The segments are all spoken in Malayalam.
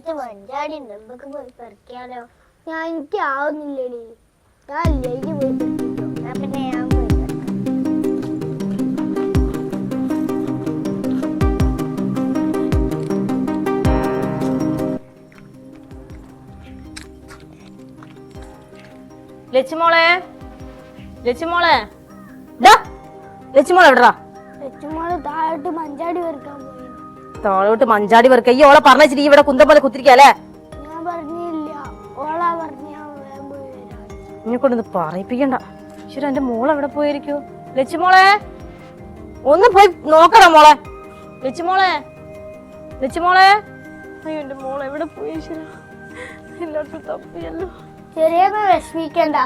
നേരത്തെ വഞ്ചാടി ഉണ്ട് നമുക്ക് പോയി പറിക്കാലോ ഞാൻ എനിക്ക് ആവുന്നില്ലടി. ഞാൻ ലേക്ക് പോയി. എന്നാ പിന്നെ ഞാൻ പോയി. ലച്ചുമോളെ? ലച്ചുമോളെ? ലച്ചുമോളെ എവിടാ ലച്ചുമോൾ താഴോട്ട് മഞ്ചാടി പറിക്കാൻ പോയി തോളോട്ട് മഞ്ചാടി വെറുക്ക ഈ ഓളെ പറഞ്ഞിട്ട് ഇവിടെ കുന്തം പോലെ കുത്തിരിക്കല്ലേ ഞാൻ പറഞ്ഞില്ല. ഓളാ പറഞ്ഞ ഇന്നെ കൊണ്ടൊന്ന് പറയിപ്പിക്കണ്ട. ശരി എന്റെ മോളെ എവിടെ പോയിരിക്കൂ? ലച്ചുമോളെ ഒന്ന് പോയി നോക്കണം മോളെ. ലച്ചുമോളെ ലച്ചുമോളെ അയ്യോ എന്റെ മോളെ എവിടെ പോയി ശരി എല്ലാവർക്കും തപ്പിയല്ലോ. ചെറിയൊന്നും വിഷമിക്കണ്ട.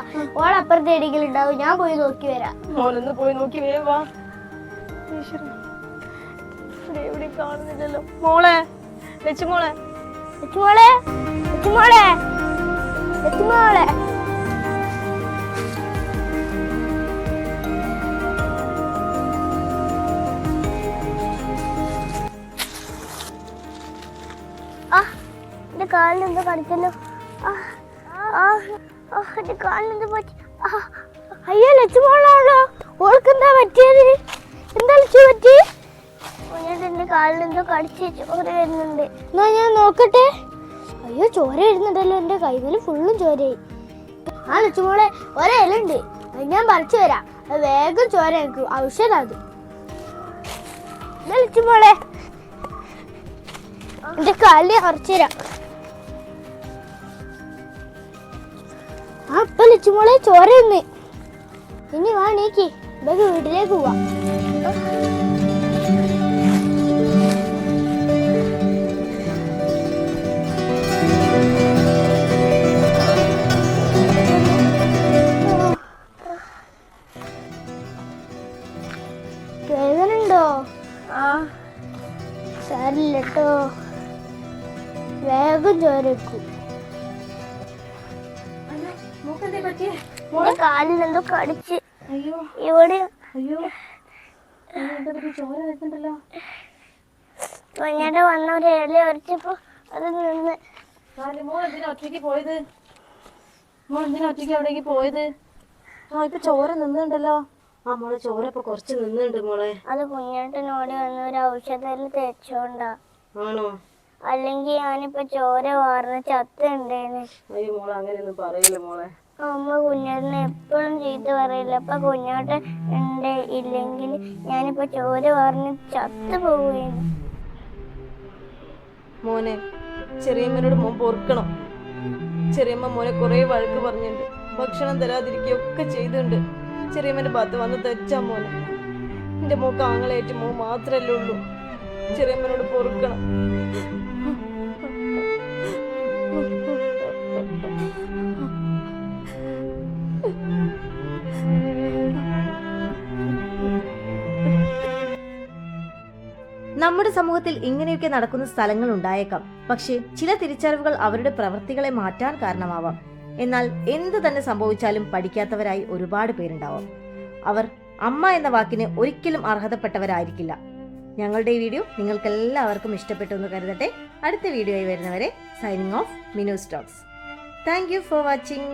ഓളപ്പുറത്തെ എടിക്കൽ ഉണ്ടാവും. ഞാൻ പോയി നോക്കി വരാം. മോനൊന്ന് പോയി നോക്കി വേവാ ഈശ്വരാ. ഇവിടെ കാണുന്നില്ലല്ലോ. മോളെ എന്തോ പറ്റി. ആ അയ്യോ ലക്ഷ്മോളാണോ ഓൾക്ക് എന്താ പറ്റിയത്? എന്താ ലച്ചു പറ്റി? കുഞ്ഞിട്ട് എന്റെ കാലിന് എന്തോ കടിച്ച് ചോര വരുന്നുണ്ട്. എന്നാ ഞാൻ നോക്കട്ടെ. അയ്യോ ചോര വരുന്നുണ്ടല്ലോ എന്റെ കൈകളിൽ ഫുള്ളും ചോരയായി. ആ ലച്ചുമോളെ ഒരലുണ്ട് അത് ഞാൻ പറിച്ചു തരാം. അത് വേഗം ചോര എനിക്ക് ഔഷധം ലച്ചുമോളെ എന്റെ കാലിൽ അറച്ചു തരാം. ആ ഇപ്പൊ ലച്ചുമോളെ ചോര ഒന്ന് ഇനി നീക്കി നമുക്ക് വീട്ടിലേക്ക് പോവാം. സാരില്ല കേട്ടോ വേഗം ചോരക്കും കാലിനെന്തോ കടിച്ച്. അയ്യോ. ഇവിടെ. അയ്യോ. ചോര വരുന്നുണ്ടല്ലോ കുഞ്ഞിട്ട് വന്ന ഒരു ഇല ഒരച്ചപ്പോ അത് നിന്ന്. ഒറ്റയ്ക്ക് പോയത്? മോൾ എന്തിനാ ഒറ്റയ്ക്ക് അവിടേക്ക് പോയത്? ആ ഇപ്പൊ ചോര നിന്നുണ്ടല്ലോ. ആ മോളെ ചോര ഇപ്പൊ കുറച്ച് നിന്നുണ്ട് മോളെ. അത് ഓടി വന്ന ഒരു ഔഷധത്തിൽ തേച്ചോണ്ടാ. ആണോ? അല്ലെങ്കിൽ ഞാനിപ്പോ ചോര വാർന്ന് ചത്തുണ്ടേന് അയ്യോ മോളെ അങ്ങനെയൊന്നും പറയില്ല മോളെ. അമ്മ കുഞ്ഞേട്ടനെ എപ്പോഴും ചീത്ത പറയില്ല. അപ്പൊ കുഞ്ഞേട്ടൻ ഉണ്ട് ഇല്ലെങ്കിൽ ഞാനിപ്പോ ചോര വാർന്ന് ചത്തു പോവുകയാണ്. മോനെ ചെറിയമ്മനോട് മോൻ പൊറുക്കണം ചെറിയമ്മ മോനെ കുറെ വഴക്ക് പറഞ്ഞിട്ടുണ്ട്. ഭക്ഷണം തരാതിരിക്കുകയൊക്കെ ചെയ്തിട്ടുണ്ട്. ചെറിയമ്മന്റെ ഭാഗത്ത് വന്ന് തെച്ചാ മോനെ. എന്റെ മോക്ക് ആങ്ങളേറ്റ് മോ മാത്രല്ലേ ഉള്ളൂ. ചെറിയമ്മനോട് പൊറുക്കണം. നമ്മുടെ സമൂഹത്തിൽ ഇങ്ങനെയൊക്കെ നടക്കുന്ന സ്ഥലങ്ങൾ ഉണ്ടായേക്കാം. പക്ഷേ ചില തിരിച്ചറിവുകൾ അവരുടെ പ്രവൃത്തികളെ മാറ്റാൻ കാരണമാവാം. എന്നാൽ എന്ത് തന്നെ സംഭവിച്ചാലും പഠിക്കാത്തവരായി ഒരുപാട് പേരുണ്ടാവാം. അവർ അമ്മ എന്ന വാക്കിന് ഒരിക്കലും അർഹതപ്പെട്ടവരായിരിക്കില്ല. ഞങ്ങളുടെ ഈ വീഡിയോ നിങ്ങൾക്ക് എല്ലാവർക്കും ഇഷ്ടപ്പെട്ടു എന്ന് കരുതട്ടെ. അടുത്ത വീഡിയോയിൽ വരുന്നവരെ signing off Minu Stokes thank for watching